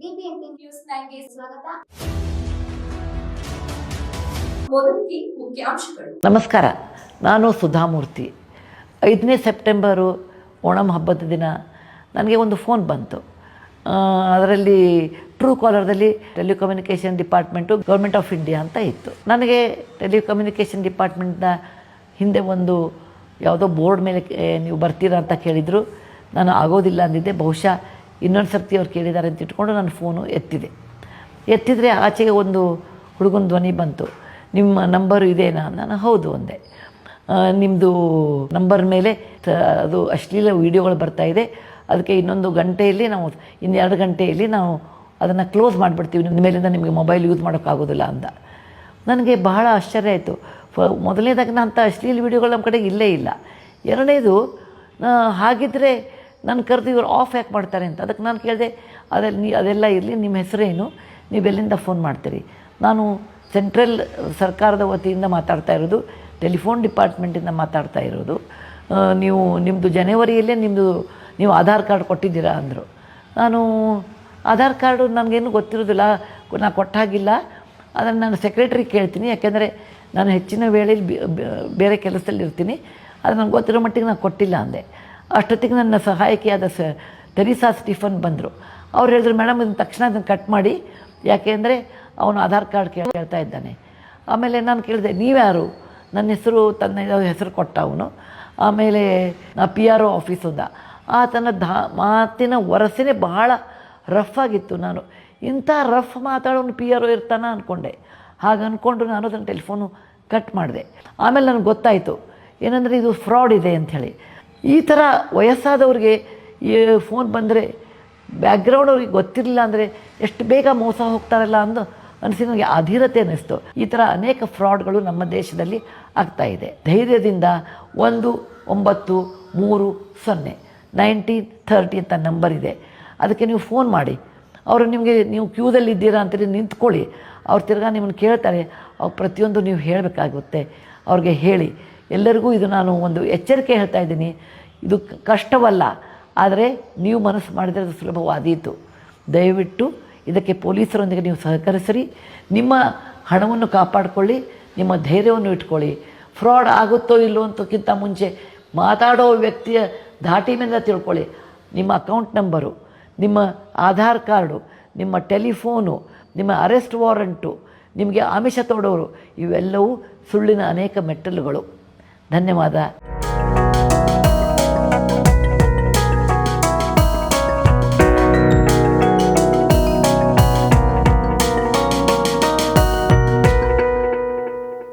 News ಸ್ವಾಗತ. ನಮಸ್ಕಾರ, ನಾನು ಸುಧಾಮೂರ್ತಿ. ಐದನೇ ಸೆಪ್ಟೆಂಬರು ಓಣಂ ಹಬ್ಬದ ದಿನ ನನಗೆ ಒಂದು ಫೋನ್ ಬಂತು. ಅದರಲ್ಲಿ true ಕಾಲರ್ದಲ್ಲಿ telecommunication department government of India ಅಂತ ಇತ್ತು. ನನಗೆ ಟೆಲಿಕಮ್ಯುನಿಕೇಷನ್ ಡಿಪಾರ್ಟ್ಮೆಂಟ್ನ ಹಿಂದೆ ಒಂದು ಯಾವುದೋ ಬೋರ್ಡ್ ಮೇಲೆ ನೀವು ಬರ್ತೀರಾ ಅಂತ ಕೇಳಿದರು. ನಾನು ಆಗೋದಿಲ್ಲ ಅಂದಿದ್ದೆ. ಬಹುಶಃ ಇನ್ನೊಂದು ಸರ್ತಿ ಅವ್ರು ಕೇಳಿದ್ದಾರೆ ಅಂತ ಇಟ್ಕೊಂಡು ನಾನು ಫೋನು ಎತ್ತಿದೆ. ಎತ್ತಿದರೆ ಆಚೆಗೆ ಒಂದು ಹುಡುಗನ ಧ್ವನಿ ಬಂತು. ನಿಮ್ಮ ನಂಬರು ಇದೇನಾ? ನಾನು ಹೌದು ಅಂದೆ. ನಿಮ್ಮದು ನಂಬರ್ ಮೇಲೆ ಅದು ಅಶ್ಲೀಲ ವೀಡಿಯೋಗಳು ಬರ್ತಾ ಇದೆ. ಅದಕ್ಕೆ ಇನ್ನೊಂದು ಗಂಟೆಯಲ್ಲಿ ನಾವು, ಇನ್ನೆರಡು ಗಂಟೆಯಲ್ಲಿ ನಾವು ಅದನ್ನು ಕ್ಲೋಸ್ ಮಾಡಿಬಿಡ್ತೀವಿ. ನಿಮ್ಮ ಮೇಲಿಂದ ನಿಮಗೆ ಮೊಬೈಲ್ ಯೂಸ್ ಮಾಡೋಕ್ಕಾಗೋದಿಲ್ಲ ಅಂತ. ನನಗೆ ಬಹಳ ಆಶ್ಚರ್ಯ ಆಯಿತು. ಫ, ಮೊದಲನೇದಾಗಿ ನಾನು ಅಂಥ ಅಶ್ಲೀಲ ವೀಡಿಯೋಗಳು ನಮ್ಮ ಕಡೆ ಇಲ್ಲೇ ಇಲ್ಲ. ಎರಡನೇದು ಹಾಗಿದ್ದರೆ ನಾನು ಕರೆದು ಇವರು ಆಫ್ ಯಾಕೆ ಮಾಡ್ತಾರೆ ಅಂತ. ಅದಕ್ಕೆ ನಾನು ಕೇಳಿದೆ ಅದೆಲ್ಲ ನೀ, ಅದೆಲ್ಲ ಇರಲಿ ನಿಮ್ಮ ಹೆಸರೇನು? ನೀವು ಎಲ್ಲಿಂದ ಫೋನ್ ಮಾಡ್ತೀರಿ? ನಾನು ಸೆಂಟ್ರಲ್ ಸರ್ಕಾರದ ವತಿಯಿಂದ ಮಾತಾಡ್ತಾ ಇರೋದು ಟೆಲಿಫೋನ್ ಡಿಪಾರ್ಟ್ಮೆಂಟಿಂದ ಮಾತಾಡ್ತಾ ಇರೋದು. ನೀವು ನಿಮ್ಮದು ಜನವರಿಯಲ್ಲೇ ನಿಮ್ಮದು ನೀವು ಆಧಾರ್ ಕಾರ್ಡ್ ಕೊಟ್ಟಿದ್ದೀರಾ ಅಂದರು. ನಾನು ಆಧಾರ್ ಕಾರ್ಡು ನನಗೇನು ಗೊತ್ತಿರೋದಿಲ್ಲ ನಾನು ಕೊಟ್ಟಾಗಿಲ್ಲ. ಅದನ್ನು ನಾನು ಸೆಕ್ರೆಟ್ರಿ ಕೇಳ್ತೀನಿ, ಯಾಕೆಂದರೆ ನಾನು ಹೆಚ್ಚಿನ ವೇಳೆಯಲ್ಲಿ ಬೇರೆ ಕೆಲಸದಲ್ಲಿ ಇರ್ತೀನಿ ಅದು ನನಗೆ ಗೊತ್ತಿರೋ ಮಟ್ಟಿಗೆ ನಾನು ಕೊಟ್ಟಿಲ್ಲ ಅಂದೆ. ಅಷ್ಟೊತ್ತಿಗೆ ನನ್ನ ಸಹಾಯಕಿಯಾದ ಸ ತೆರಿಸಾ ಸ್ಟೀಫನ್ ಬಂದರು. ಅವ್ರು ಹೇಳಿದ್ರು, ಮೇಡಮ್, ಇದನ್ನು ತಕ್ಷಣ ಅದನ್ನು ಕಟ್ ಮಾಡಿ. ಯಾಕೆ ಅಂದರೆ ಅವನು ಆಧಾರ್ ಕಾರ್ಡ್ ಕೇಳಿ, ಕೇಳ್ತಾ ಇದ್ದಾನೆ. ಆಮೇಲೆ ನಾನು ಕೇಳಿದೆ, ನೀವ್ಯಾರು? ನನ್ನ ಹೆಸರು, ತನ್ನ ಹೆಸರು ಕೊಟ್ಟ ಅವನು. ಆಮೇಲೆ ಪಿ ಆರ್ ಒ ಆಫೀಸಿಂದ ಆತನ ಧಾ, ಮಾತಿನ ವರಸೆನೇ ಬಹಳ ರಫ್ ಆಗಿತ್ತು ನಾನು. ಇಂಥ ರಫ್ ಮಾತಾಡೋನು ಪಿ ಆರ್ ಒ ಇರ್ತಾನ ಅಂದ್ಕೊಂಡೆ ಹಾಗೆ ಅಂದ್ಕೊಂಡು ನಾನು ಅದನ್ನು ಟೆಲಿಫೋನು ಕಟ್ ಮಾಡಿದೆ. ಆಮೇಲೆ ನನಗೆ ಗೊತ್ತಾಯಿತು, ಏನಂದರೆ ಇದು ಫ್ರಾಡ್ ಇದೆ ಅಂಥೇಳಿ ಈ ಥರ ವಯಸ್ಸಾದವ್ರಿಗೆ ಫೋನ್ ಬಂದರೆ ಬ್ಯಾಕ್ಗ್ರೌಂಡ್ ಅವ್ರಿಗೆ ಗೊತ್ತಿರಲಿಲ್ಲ ಅಂದರೆ ಎಷ್ಟು ಬೇಗ ಮೋಸ ಹೋಗ್ತಾರಲ್ಲ ಅಂದು ಅನಿಸಿ ನನಗೆ ಅಧೀರತೆ ಅನ್ನಿಸ್ತು. ಈ ಥರ ಅನೇಕ ಫ್ರಾಡ್ಗಳು ನಮ್ಮ ದೇಶದಲ್ಲಿ ಆಗ್ತಾ ಇದೆ. ಧೈರ್ಯದಿಂದ ಒಂದು, ಒಂಬತ್ತು, ಮೂರು, ಸೊನ್ನೆ, ನೈನ್ಟೀನ್, ಥರ್ಟಿ ಅಂತ ನಂಬರ್ ಇದೆ. ಅದಕ್ಕೆ ನೀವು ಫೋನ್ ಮಾಡಿ. ಅವರು ನಿಮಗೆ ನೀವು ಕ್ಯೂದಲ್ಲಿ ಇದ್ದೀರಾ ಅಂತೇಳಿ ನಿಂತ್ಕೊಳ್ಳಿ. ಅವ್ರು ತಿರ್ಗಾ ನಿಮ್ಮನ್ನು ಕೇಳ್ತಾರೆ. ಅವ್ರು ಪ್ರತಿಯೊಂದು ನೀವು ಹೇಳಬೇಕಾಗುತ್ತೆ. ಅವ್ರಿಗೆ ಹೇಳಿ. ಎಲ್ಲರಿಗೂ ಇದು ನಾನು ಒಂದು ಎಚ್ಚರಿಕೆ ಹೇಳ್ತಾ ಇದ್ದೀನಿ. ಇದು ಕಷ್ಟವಲ್ಲ. ಆದರೆ ನೀವು ಮನಸ್ಸು ಮಾಡಿದರೆ ಅದು ಸುಲಭವಾದೀತು. ದಯವಿಟ್ಟು ಇದಕ್ಕೆ ಪೊಲೀಸರೊಂದಿಗೆ ನೀವು ಸಹಕರಿಸಿರಿ. ನಿಮ್ಮ ಹಣವನ್ನು ಕಾಪಾಡಿಕೊಳ್ಳಿ, ನಿಮ್ಮ ಧೈರ್ಯವನ್ನು ಇಟ್ಕೊಳ್ಳಿ. ಫ್ರಾಡ್ ಆಗುತ್ತೋ ಇಲ್ಲೋ ಅಂತಕ್ಕಿಂತ ಮುಂಚೆ ಮಾತಾಡೋ ವ್ಯಕ್ತಿಯ ಧಾಟಿ ಮೇಲೆ ತಿಳ್ಕೊಳ್ಳಿ. ನಿಮ್ಮ ಅಕೌಂಟ್ ನಂಬರು, ನಿಮ್ಮ ಆಧಾರ್ ಕಾರ್ಡು, ನಿಮ್ಮ ಟೆಲಿಫೋನು, ನಿಮ್ಮ ಅರೆಸ್ಟ್ ವಾರಂಟು, ನಿಮಗೆ ಆಮಿಷ ತೊಡೋರು, ಇವೆಲ್ಲವೂ ಸುಳ್ಳಿನ ಅನೇಕ ಮೆಟ್ಟಲುಗಳು. ಧನ್ಯವಾದ.